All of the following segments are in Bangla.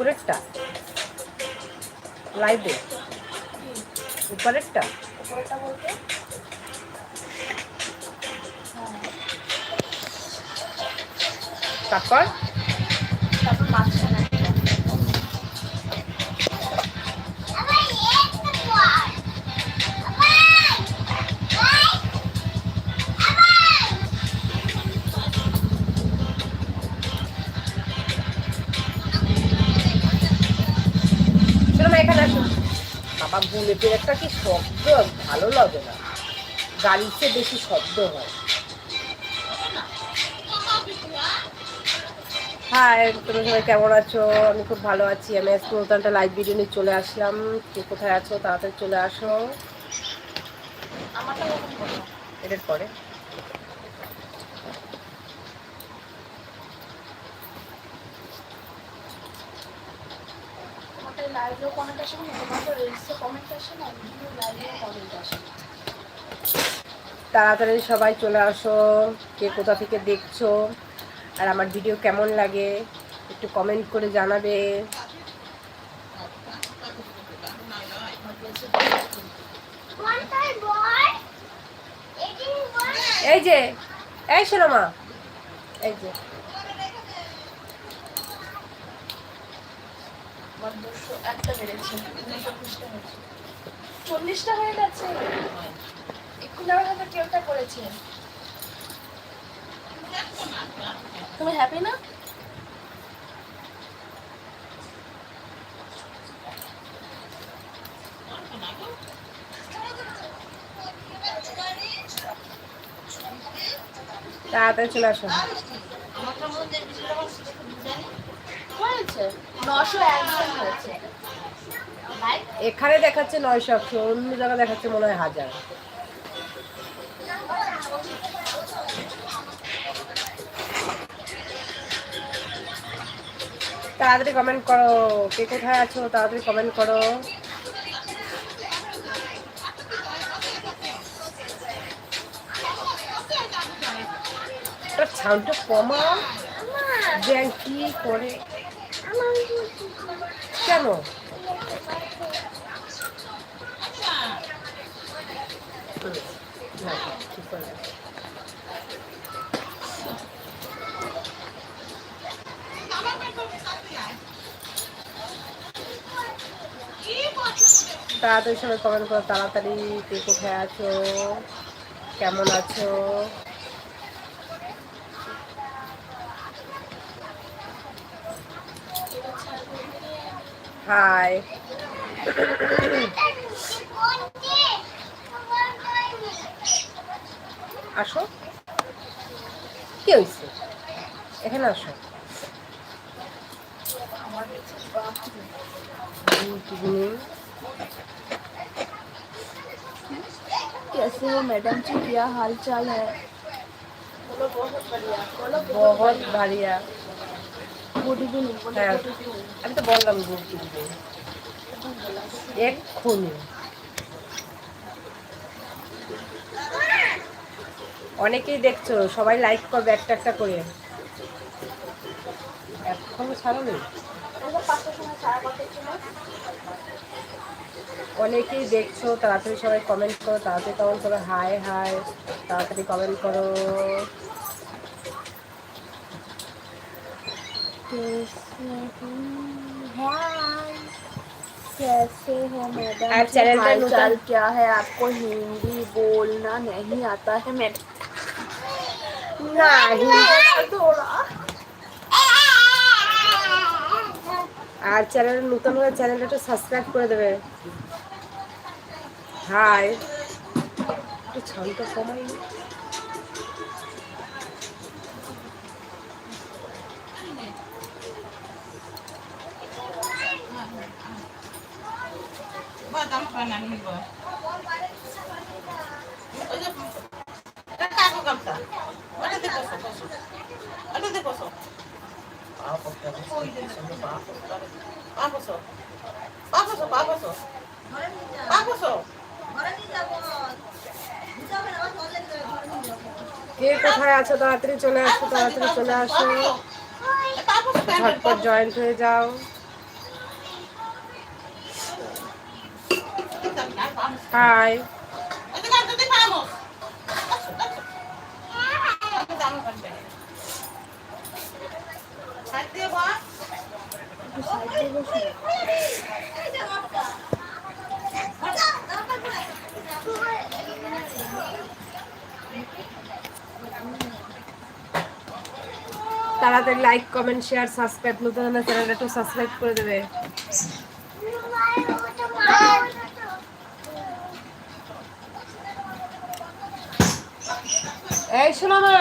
উপরেরটা। লাইভে। উপরেরটা। উপরেরটা বলতে? তারপর? তারপর মাঝখানে বাবা বুলেটের একটা কি শব্দ? ভালো লাগে না। গাড়িতে বেশি শব্দ হয়। হ্যাঁ তুমি সবাই কেমন আছো? আমি খুব ভালো আছি। আমি আজকে নতুন একটা লাইভ ভিডিও নিয়ে চলে আসলাম। কে কোথায় আছো? তাড়াতাড়ি চলে আসো। এটার পরে। লাইভেও কমেন্ট আসে না তোমাদের রিলসে কমেন্ট আসে না কিন্তু লাইভেও কমেন্ট আসে না। তাড়াতাড়ি সবাই চলে আসো কে কোথা থেকে দেখছ আর আমার ভিডিও কেমন লাগে একটু কমেন্ট করে জানাবে। এই যে এই শোনো মা। এই যে আমার দুশো একটা বেড়েছে চল্লিশটা হয়ে গেছে। এক্ষুনি আমার হাতে কেউটা করেছে। তুমি হ্যাপি না? তাড়াতাড়ি চলে আসো। হয়েছে। নশো একজন হয়েছে। এখানে দেখাচ্ছে নয়শো একশো অন্য জায়গায় দেখাচ্ছে মনে হয় হাজার। তাড়াতাড়ি কমেন্ট করো কে কোথায় আছো? তাড়াতাড়ি কমেন্ট করো। সাউন্ডটা কমা দেন কি করে? কেন না, ঠিক করে দাও। তাড়াতাড়ি সবাই কমেন্ট করো তাড়াতাড়ি কে কোথায় আছো কেমন আছো? হাই আসো। কি হয়েছে? এখানে আসো। হুম, कैसे हो मैडम जी क्या हाल चाल है बोलो बहुत बढ़िया बोलो বহুত ভারিয়া गुड इवनिंग बोलो হ্যাঁ गुड इवनिंग আমি তো বললাম গুড ইভিনিং এক্ষুনি অনেকেই দেখছো সবাই লাইক করবে একটা একটা করে এখনো ছাড়ো নেই অনেকেই দেখছো তাড়াতাড়ি সবাই কমেন্ট করো তাড়াতাড়ি কমেন্ট করো হাই হাই তাড়াতাড়ি কমেন্ট করো हाय कैसे हो मैडम आप चैनल पर हाल चाल नूतन- क्या है आपको हिंदी बोलना नहीं आता है मैडम না হিন্দি थोड़ा আর চ্যানেল নতুন হলে চ্যানেলটা একটু সাবস্ক্রাইব করে দেবে হাই একটু ছাউন্ডটা কমাই বাদাম পানা নিব ওই কে কোথায় আছো? তাড়াতাড়ি চলে আসো তাড়াতাড়ি চলে আসো। ঝটপট জয়েন্ট হয়ে যাও। হাই তাড়াতাড়ি লাইক কমেন্ট শেয়ার সাবস্ক্রাইব নতুন হলে চ্যানেলটা একটু সাবস্ক্রাইব করে দেবে। এই শোনো না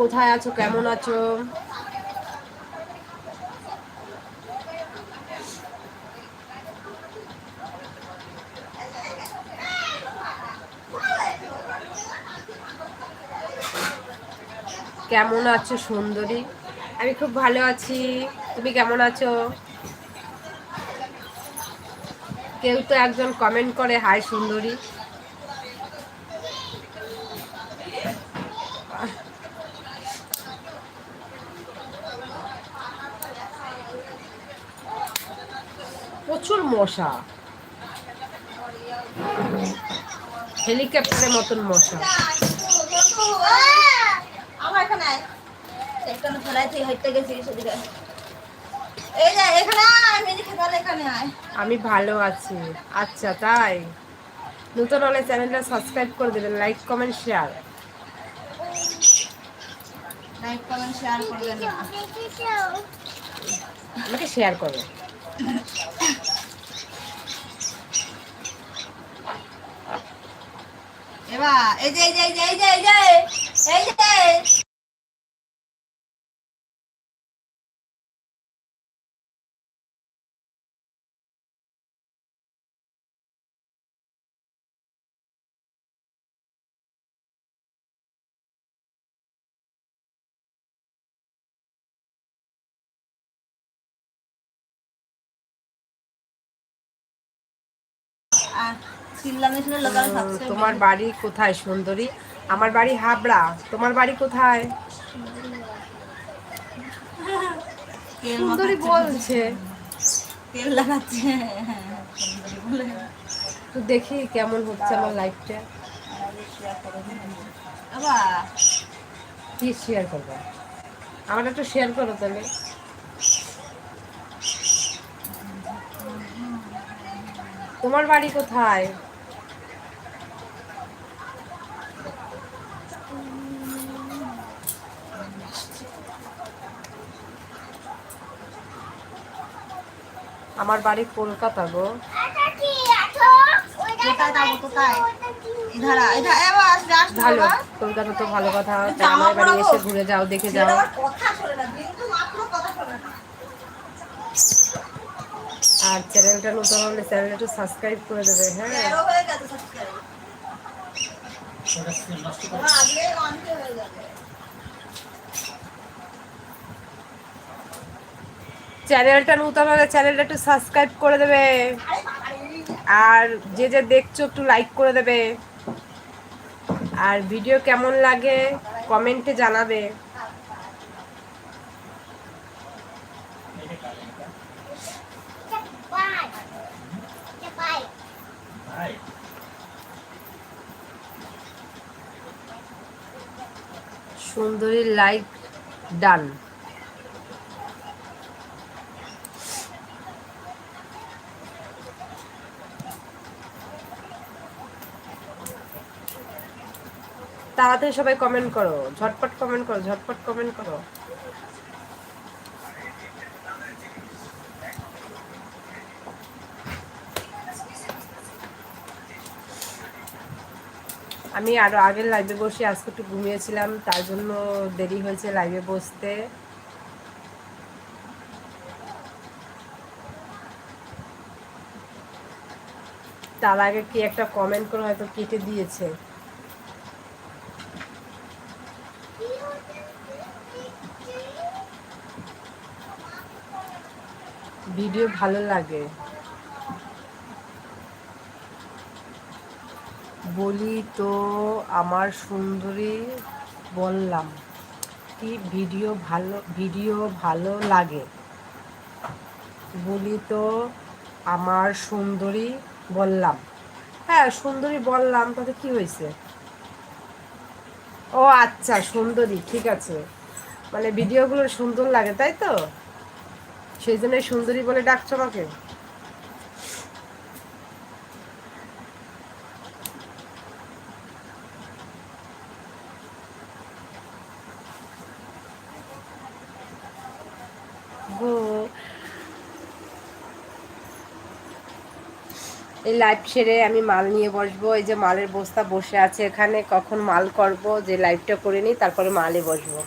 কোথায় আছো? কেমন আছো? কেমন আছো সুন্দরী? আমি খুব ভালো আছি। তুমি কেমন আছো? কেউ তো একজন কমেন্ট করে, হাই সুন্দরী। প্রচুর মশা। হেলিকপ্টারের মতন মশা আমার এখানে আয় একটানো ফেলাই তুই হইতে গেছি সেদিকে এই যে এখানে আয় মেজি খেতাল এখানে আয়। আমি ভালো আছি। আচ্ছা তাই? নতুন হলে চ্যানেলটা সাবস্ক্রাইব করে দেবেন like comment share like comment share করবেন না। আমাকে শেয়ার করো। এবার এই যে এই যে এই যে এই যে এই যে তোমার বাড়ি কোথায় সুন্দরী? আমার বাড়ি হাবড়া। তোমার বাড়ি কোথায়? সুন্দরী বলছে। তেল লাগাচ্ছে তো দেখি কেমন হচ্ছে আমার লাইফটা কি শেয়ার করব? আমার একটু শেয়ার করো তাহলে। তোমার বাড়ি কোথায়? আমার বাড়ি কলকাতা গো। ভালো কলকাতা তো ভালো কথা। আমার বাড়ি এসে ঘুরে যাও দেখে যাও আবার কথা শোনে না বিন্দু মাত্র কথা শোনে না আর চ্যানেলটা নতুন হলে চ্যানেলটা একটু সাবস্ক্রাইব করে দেবে হ্যাঁ। হয়ে হয়ে চ্যানেলটা নতুন হলে চ্যানেলটা একটু সাবস্ক্রাইব করে দেবে। আর যে যে দেখছ একটু লাইক করে দেবে। আর ভিডিও কেমন লাগে কমেন্টে জানাবে। সুন্দরী লাইক ডান। তাড়াতাড়ি সবাই কমেন্ট করো ঝটপট কমেন্ট করো ঝটপট কমেন্ট করো। আমি আরও আগের লাইভে বসে আজকে একটু ঘুমিয়েছিলাম, তার জন্য দেরি হয়েছে লাইভে বসতে। তার আগে কি একটা কমেন্ট করে হয়তো কেটে দিয়েছে। ভিডিও ভালো লাগে। বলি তো আমার সুন্দরী বললাম, কি ভিডিও ভালো ভিডিও ভালো লাগে? বলি তো, আমার সুন্দরী বললাম। হ্যাঁ সুন্দরী বললাম, তাতে কি হয়েছে? ও আচ্ছা সুন্দরী, ঠিক আছে। মানে ভিডিওগুলো সুন্দর লাগে, তাই তো? সেই জন্যই সুন্দরী বলে ডাকছো আমাকে? গো এই লাইভ সেরে আমি মাল নিয়ে বসবো, এই যে মালের বস্তা বসে আছে এখানে, কখন মাল করব, যে লাইভটা করে নিই, তারপরে মালে বসবো।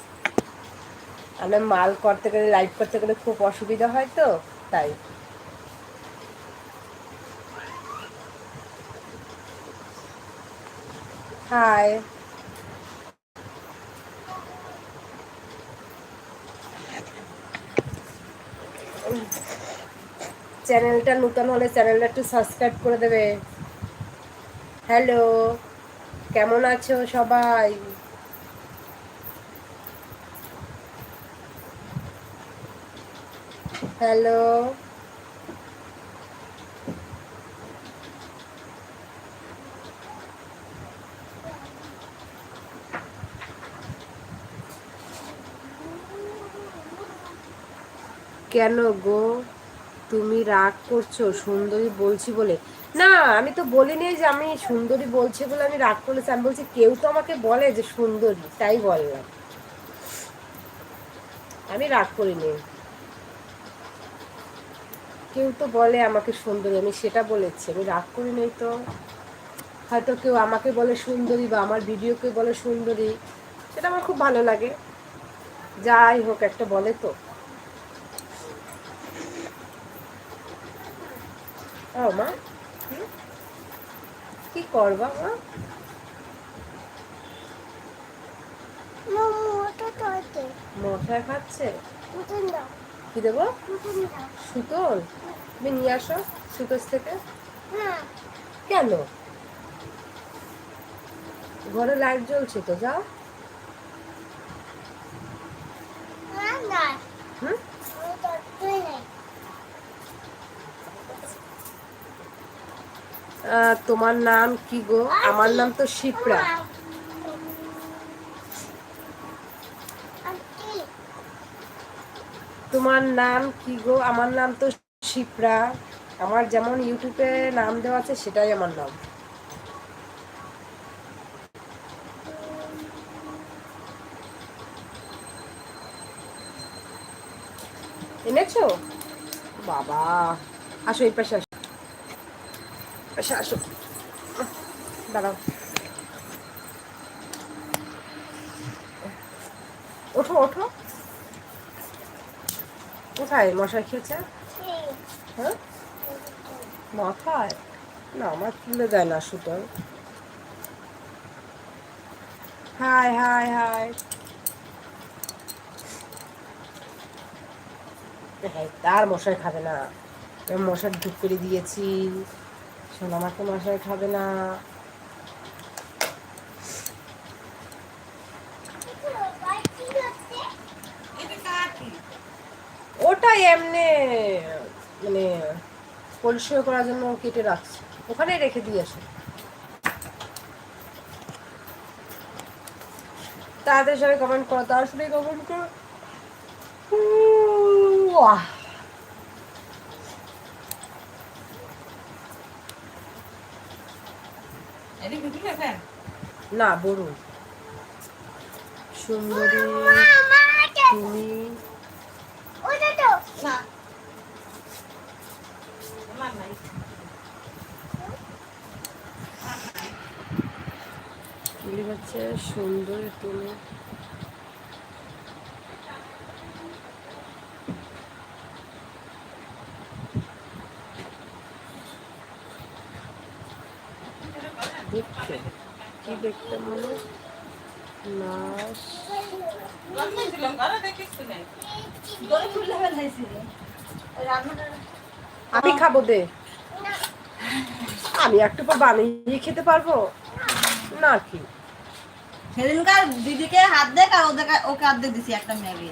আমি মাল করতে গেলে লাইভ করতে গেলে খুব অসুবিধা হয় তো, তাই। হাই চ্যানেলটা নতুন হলে চ্যানেলটা একটু সাবস্ক্রাইব করে দেবে। হ্যালো কেমন আছো সবাই? হ্যালো কেন গো? তুমি রাগ করছ, সুন্দরী বলছি বলে। না, আমি তো বলিনি যে আমি সুন্দরী বলছি বলে আমি রাগ করেছি, আমি বলছি কেউ তো আমাকে বলে যে সুন্দরী, তাই বললাম আমি রাগ করিনি। কেউ তো বলে আমাকে সুন্দরী, আমি সেটা বলেছি, আমি রাগ করি নাই তো। হয়তো কেউ আমাকে বলে সুন্দরী বা আমার ভিডিওকে বলে সুন্দরী, সেটা আমার খুব ভালো লাগে। যাই হোক, একটা বলে তো। ও মা। কি করবা মা? মশায় খাচ্ছে। কি দেবো? সুতোল তুমি নিয়ে আসো সুতোস থেকে। কেন? ঘরে লাইট জ্বলছে তো যাও। হুম? তোমার নাম কি গো? আমার নাম তো শিপ্রা। তোমার নাম কি গো? আমার নাম তো শিপ্রা। আমার যেমন ইউটিউবে নাম দেওয়া আছে, সেটাই আমার নাম। এনেছো? বাবা, আসো এই পাশে আসো আসো। দাঁড়াও। ওঠো ওঠো। কোথায় মশাই খেয়েছে? হ্যাঁ? মাথায়? না, আমার তুলে দেয় না সুতোর হাই হাই হাই। তার মশাই খাবে না। মশার ঢুক করে দিয়েছি। শোন আমাকে মশাই খাবে না এটা কার কি? ওটা এমনি মানে পরিষ্কার করার জন্য কেটে রাখছি ওখানে রেখে দিয়ে আসো তাড়াতাড়ি সবাই কমেন্ট করো তার তাড়াতাড়ি কমেন্ট করো না বলুন সুন্দরী হচ্ছে সুন্দরী তুমি দেখতে কি দেখতে মনে তো। আমি খাব দে। আমি একটু পর বানিয়ে খেতে পারব। না কি? সেদিনকার দিদিকে হাত দেখ আর ওদেরকে ওকে হাত দিয়ে দিছি একটা ম্যাগি।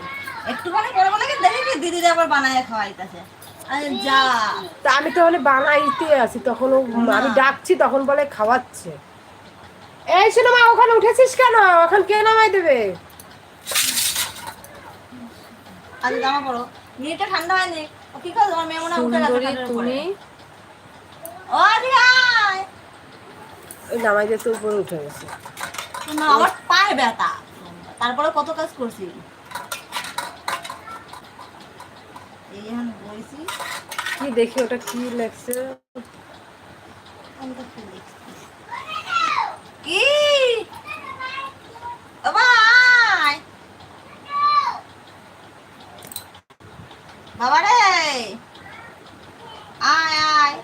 একটুখানি করে বলে দেখি কি দিদি আবার বানায় খাওয়াইতেছে। আরে যা। তা আমি তাহলে বানাইতে আছি তখন ও আমি ডাকছি তখন বলে খাওয়াচ্ছে। এই শোনো মা ওখানে উঠেছিস কেন? এখন কে নামাই দেবে? আজ জামা পড়ো মেয়েটা ঠান্ডা হয়নি। ও কি করে তোমার মেয়ে মনে উঠে গেছে তুমি? ও আয়! ওই নামাই উপরে উঠে গেছে। না আমার পায়ে ব্যথা। তারপরে কত কাজ করছি? এই এখন বইছি। কি দেখি ওটা কি লাগছে কোনটা কি লিখছি? কি? বাবা রে। আয় আয়।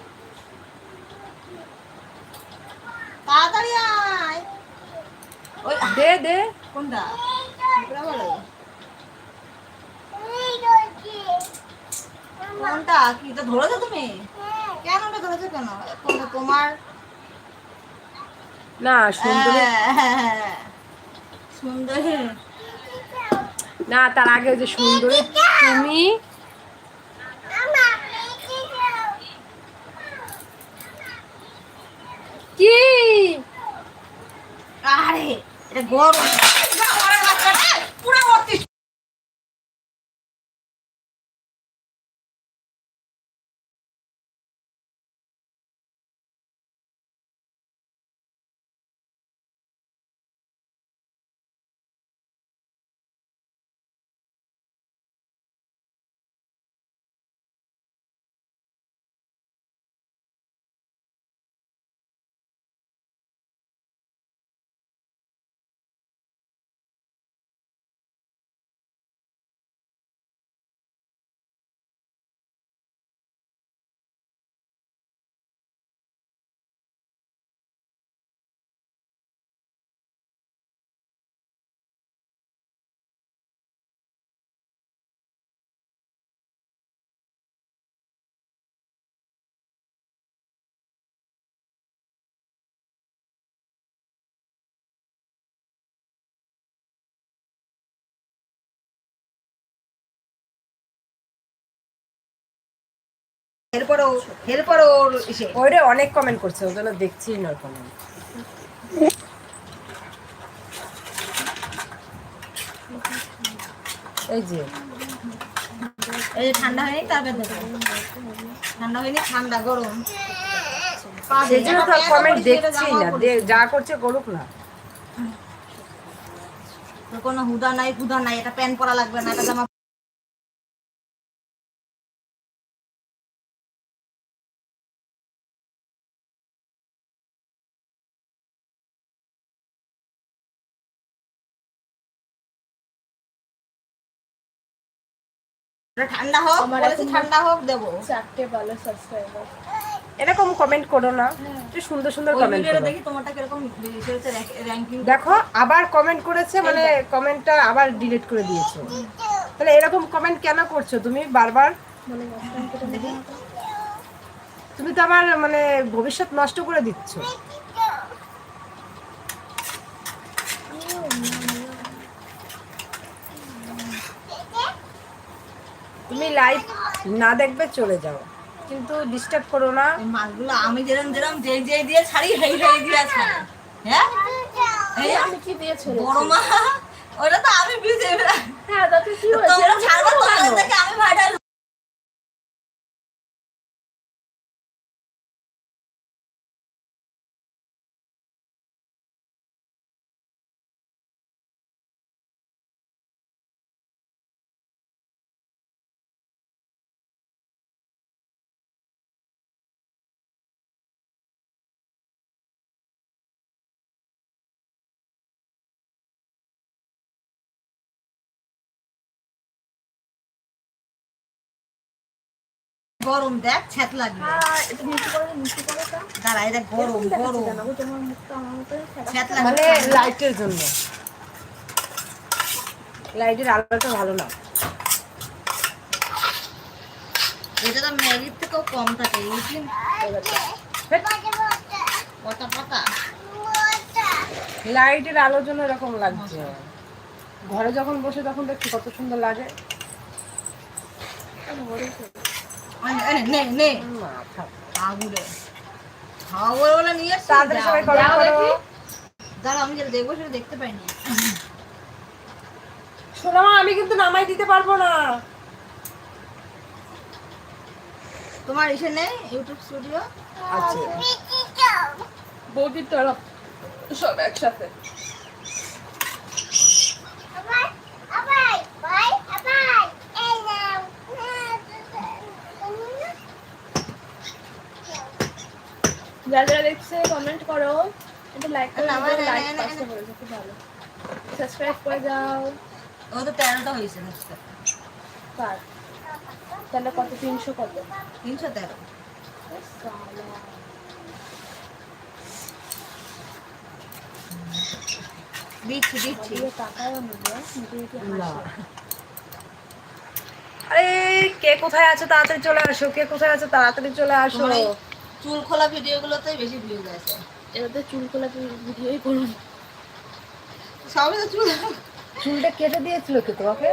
তাড়াতাড়ি আয়। ওই দে দে। কোনটা? কোনটা কি তো ধরেছো তুমি? কেন ধরেছো কেন? তোমার? না সুন্দর সুন্দর। না তার আগে ওই যে সুন্দর তুমি? কি? আরে এটা গরম। এসে ওইটা অনেক কমেন্ট করছে ওই জন্য দেখছি না কমেন্ট এই যে। এই ঠান্ডা হয়নি তারপর ঠান্ডা হয়নি ঠান্ডা গরম। তো কমেন্ট পরিয়ে দেখছি না যা করছে করুক না। কোনো হুদা নাই হুদা নাই এটা প্যান্ট পরা লাগবে না এটা জামা ঠান্ডা হোক বলেছি ঠান্ডা হোক দেবো। চারটে ভালো সাবস্ক্রাইবার এরকম কমেন্ট করো না। একটু সুন্দর সুন্দর কমেন্ট করো। দেখি তোমারটা কীরকম র্যাঙ্কিং দেখো আবার কমেন্ট করেছে মানে কমেন্টটা আবার ডিলিট করে দিয়েছে। তাহলে এরকম কমেন্ট কেন করছ? তুমি বারবার? তুমি তো আমার মানে ভবিষ্যৎ নষ্ট করে দিচ্ছ। তুমি লাইভ না দেখবে চলে যাও। কিন্তু ডিস্টার্ব করো না। মাছগুলো আমি যেরকম যেরকম যে যেই দিয়ে ছাড়ি সেই সেই দিয়ে ছাড়ি। হ্যাঁ? এই আমি কি দিয়ে ছেড়ে বড় মা ওটা তো আমি বুঝে হ্যাঁ তাতে কি হয়েছে? তোমরা ছাড়বা তোমাদের থেকে আমি ভাইটাল গরম দেখ ছ্যাত লাগবে। একটু নিচু করে নিচু করে দাও। দাঁড়া এটা গরম গরম। ছ্যাত মানে লাগবে। লাইটের জন্য। লাইটের আলোটা ভালো না। এটা তো ম্যাগির থেকেও কম থাকে এই পাতা পাতা। লাইটের আলোর জন্য এরকম লাগছে। ঘরে যখন বসে তখন দেখছি কত সুন্দর লাগে। নে, নে নে না, খাওয়া বলে নিয়ে তাড়াতাড়ি সবাই করো। দাঁড়াও আমি যেটা দেখব সেটা দেখতে পাইনি। সোনামা আমি কিন্তু নামাই দিতে পারব না। তোমার ইসে নেই? YouTube studio? আছে বৌদির তরফ। সব একসাথে। যারা যারা দেখছে কমেন্ট করো। একটু লাইক করে লাইক খুব ভালো। সাবস্ক্রাইব করে যাও ও তো তেরোটা হয়েছে তাহলে কত? তিনশো কত? তিনশো তেরো। দিচ্ছি দিচ্ছি। আরে কে কোথায় আছে তাড়াতাড়ি চলে আসো কে কোথায় আছে তাড়াতাড়ি চলে আসো। চুল খোলা ভিডিও গুলোতে বেশি ভিউজ আছে এটাতে চুল খোলা ভিডিওই করুন। সবই তো চুল। চুলটা কেটে দিয়েছিল কি তোমাকে?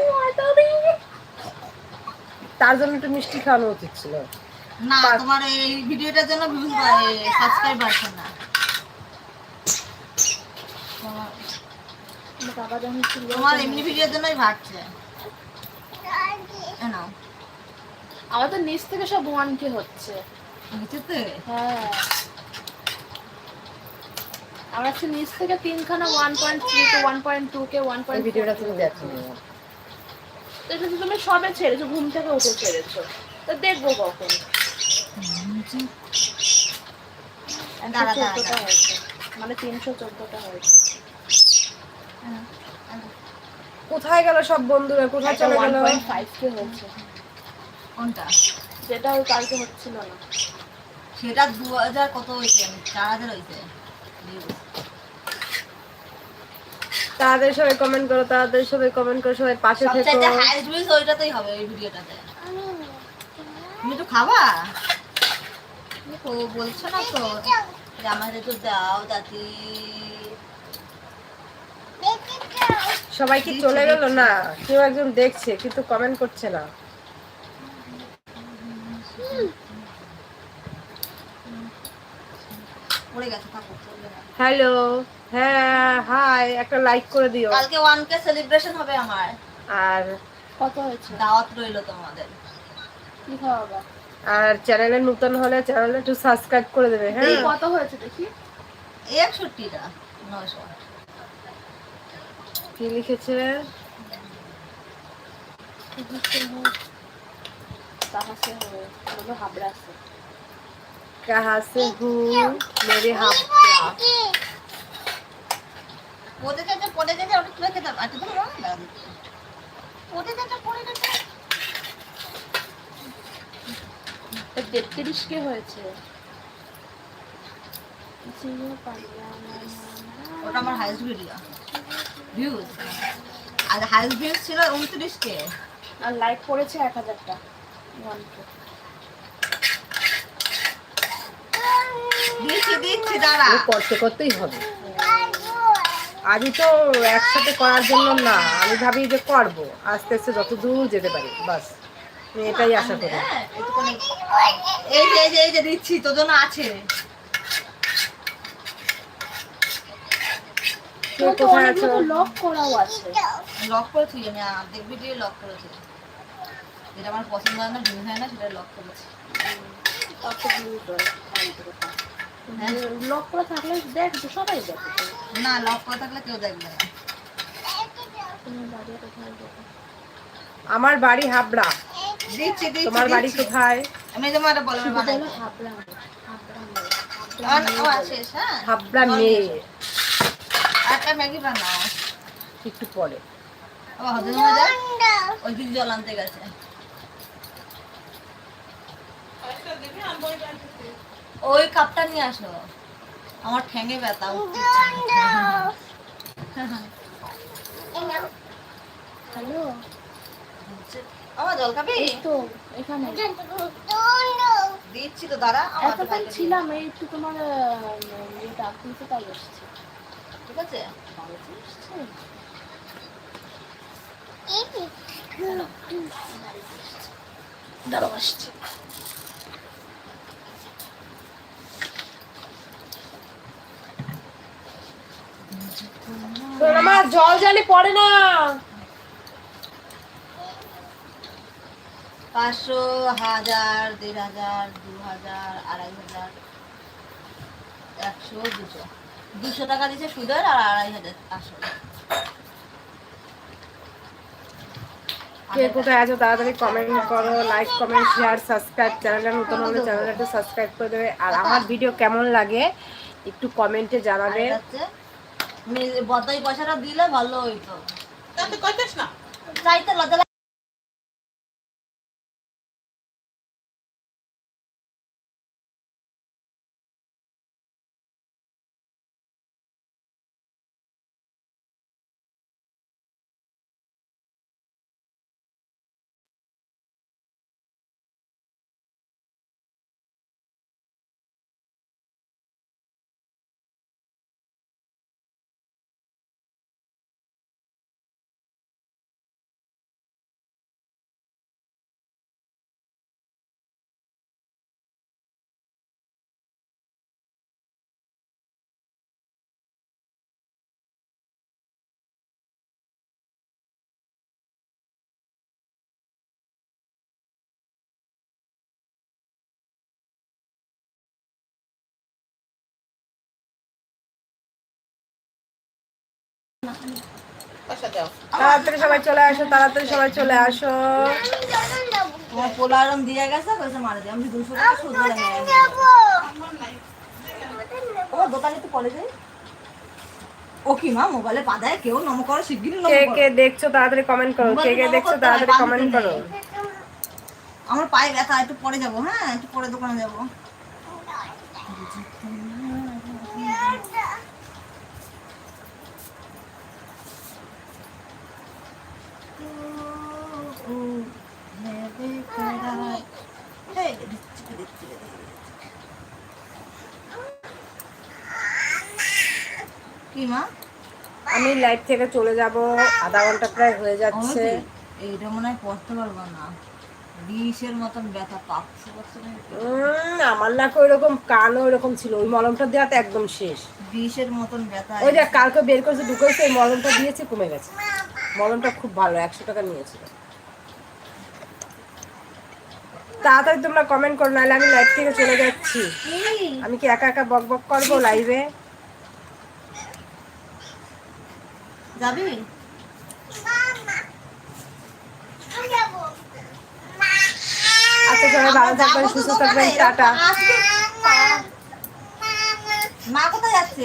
তার জন্য একটু মিষ্টি খাওয়ানো উচিত ছিল। না তোমার এই ভিডিওটার জন্য ভিউজ সাবস্ক্রাইব বাড়ছে না। তোমার- আমার এমনি ভিডিওর জন্যই বাড়ছে তো নিচ থেকে সব ওয়ান কে হচ্ছে। হ্যাঁ। আমার হচ্ছে নিচ থেকে তিনখানা one point three K one point two K one point ভিডিওটা তুমি দেখো। এটা তুমি সবে ছেড়েছো ঘুম থেকে উঠে ছেড়েছো। তো দেখব কখন। একশো দাঁড়া, দাঁড়া, চোদ্দটা দাঁড়া। হয়েছে। মানে তিনশো চোদ্দটা হয়েছে। কোথায় গেল সব বন্ধুরা? কোথায় চলে গেল? ফাইভ কে হয়েছে। কোনটা? যেটা ওই কালকে হচ্ছিল না। সেটা দু হাজার কত হয়েছে? চার হাজার হয়েছে। তাড়াতাড়ি সবাই কমেন্ট করো তাড়াতাড়ি সবাই কমেন্ট করো সবাই পাশে থেকো। সবচাইতে হাইস্ট ভিউজ ওইটাতেই হবে ওই ভিডিওটাতে। তুমি একটু খাবা? ও বলছো না তো যে আমাদের একটু দাও দাদি। সবাই কি চলে গেল? না কেউ একজন দেখছে কিন্তু কমেন্ট করছে না পড়ে গেছে থাকো চলবে না। হ্যালো হ্যাঁ হাই একটা লাইক করে দিও। কালকে 1k সেলিব্রেশন হবে আমার। আর কত হয়েছে? দাওয়াত রইল তোমাদের। কি খাওয়াবা? আর চ্যানেলে নতুন হলে চ্যানেলে একটু সাবস্ক্রাইব করে দেবে হ্যাঁ? কত হয়েছে দেখি? 61টা 900 কি লিখেছে? তাহাসে হবে হাবড়া আছে। हाबड़ा से কাহা সে হু মেরে হাফ পড়ে যেতে পড়ে যেতে ওটা তুলে খেতে হবে আর তুমি পড়ে যেতে পড়ে যেতে তেত্রিশ কে হয়েছে জিও পাল্লা ওটা আমার হাইস্ট ভিডিও ভিউজ আর হাইস্ট ভিউজ ছিল উনত্রিশ কে আর লাইক করেছে এক হাজারটা ওয়ান কে দিচ্ছি দিচ্ছি দাঁড়া। করতে করতেই হবে। আজই তো একসাথে করার জন্য না আমি ভাবি যে করব। আস্তে আস্তে যত দূর যেতে পারি বাস। এটাই আশা করি। এই যে এই যে এই যে দিচ্ছি তোর জন্য আছে। লক করাও আছে। লক করেছি আমি অর্ধেক ভিডিও লক করেছি। যেটা আমার পছন্দ হয় না ভিউ হয় না সেটা লক করেছি। লক করা থাকলে দেখ সবাই দেখে। না লক করে থাকলে কেউ দেখবে না। আমার বাড়ি হাবড়া। তোমার বাড়ি কোথায়? আমি তোমার বলবে হাবড়া হাবড়া হ্যাঁ? হাবড়া মেয়ে। একটা ম্যাগি বানাও। একটু পরে। ওই জল আনতে গেছে। ওই কাপটা নিয়ে আসো। আমার ঠ্যাঙে ব্যথা হ্যালো। আমার জল খাবি? তো এখানে। দিচ্ছি তো দাঁড়া এতক্ষণ ছিলাম এই একটু তোমার ডাক তাই এসছে। ঠিক আছে? দাঁড়াও আসছি। আমার জল জানি পড়ে না। পাঁচশো হাজার দেড় হাজার দু হাজার আড়াই হাজার একশো দুশো। দুশো টাকা দিচ্ছে সুদের আর আড়াই হাজার আসলে কে কোথায় আছো তাড়াতাড়ি কমেন্ট করো লাইক কমেন্ট শেয়ার সাবস্ক্রাইব চ্যানেলটা নতুন হলে চ্যানেলটা সাবস্ক্রাইব করে দেবে। আর আমার ভিডিও কেমন লাগে একটু কমেন্টে জানাবে। বদাই পয়সাটা দিলে ভালো হইতো। তাতে কইতেছ না। চাইতে লজ্জা তাড়াতাড়ি সবাই চলে আসো তাড়াতাড়ি সবাই চলে আসো। তোমার পোলারম দিয়ে গেছে কইছে মারা দিয়ে আমি দুশো টাকা সুদ দিলাম ও দোকানে তো কলেজে ও কি মা মোবাইলে পাদায় কেউ নম করে শিগগিরই নম কে কে দেখছ তাড়াতাড়ি কমেন্ট করো। কে কে দেখছ তাড়াতাড়ি কমেন্ট করো। আমার পায়ে ব্যথা একটু পরে যাব হ্যাঁ একটু পরে দোকানে যাব এই, দিচ্ছি, দিচ্ছি, দিচ্ছি। কি মা? আমি লাইভ থেকে চলে যাব আধা ঘণ্টা প্রায় হয়ে যাচ্ছে। এইটা মনে হয় পড়তে পারব না। বিষের মতন ব্যথা পাচ্ছে আমার নাকি ওইরকম কানও ওইরকম ছিল ওই মলমটা দেওয়াতে একদম শেষ। বিষের মতন ব্যথা। ওই যে কালকে বের করেছে ঢুকেছে ওই মলমটা দিয়েছে কমে গেছে। মলমটা খুব ভালো একশো টাকা নিয়েছিল। তাড়াতাড়ি তোমরা কমেন্ট করো নাহলে আমি লাইভ থেকে চলে যাচ্ছি। আমি কি একা একা বক বক করব লাইভে যাবি? আচ্ছা সবাই ভালো থাকবেন সুস্থ থাকবেন টাটা। মা কোথায় যাচ্ছে?